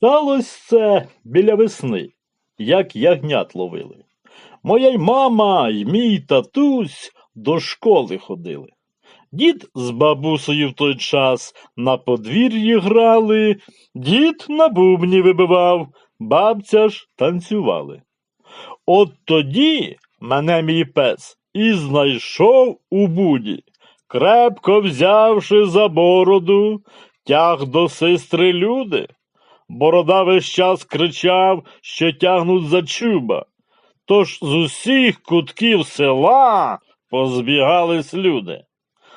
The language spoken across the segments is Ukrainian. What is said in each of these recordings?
Сталося це біля весни, як ягнят ловили. Моя й мама, й мій татусь до школи ходили. Дід з бабусею в той час на подвір'ї грали, дід на бубні вибивав, бабця ж танцювали. От тоді мене мій пес і знайшов у буді, крепко взявши за бороду, тяг до сестри люди. Борода весь час кричав, що тягнуть за чуба. Тож з усіх кутків села позбігались люди.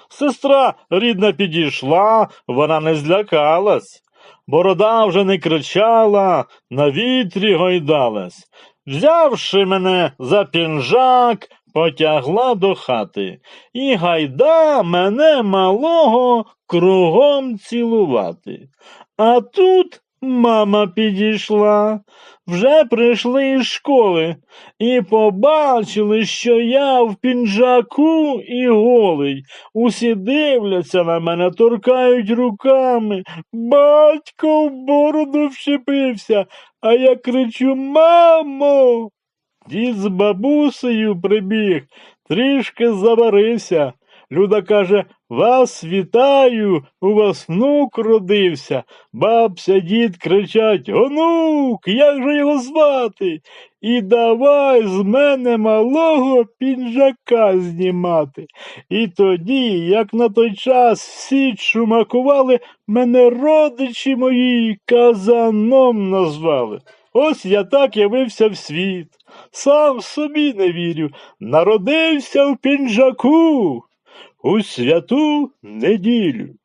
Сестра рідна підійшла, вона не злякалась. Борода вже не кричала, на вітрі гойдалась. Взявши мене за пінжак, потягла до хати. І гайда мене малого кругом цілувати. А тут мама підійшла, вже прийшли із школи і побачили, що я в пінжаку і голий. Усі дивляться на мене, торкають руками. Батько в бороду вщепився, а я кричу Мамо. Дід з бабусею прибіг, трішки заварився. Люда каже, вас вітаю, у вас внук родився. Бабця, дід кричать Онук, як же його звати? І давай з мене малого піджака знімати. І тоді, як на той час всі чумакували, мене родичі мої казаном назвали. Ось я так явився в світ. Сам собі не вірю, народився в пінжаку у святу неділю.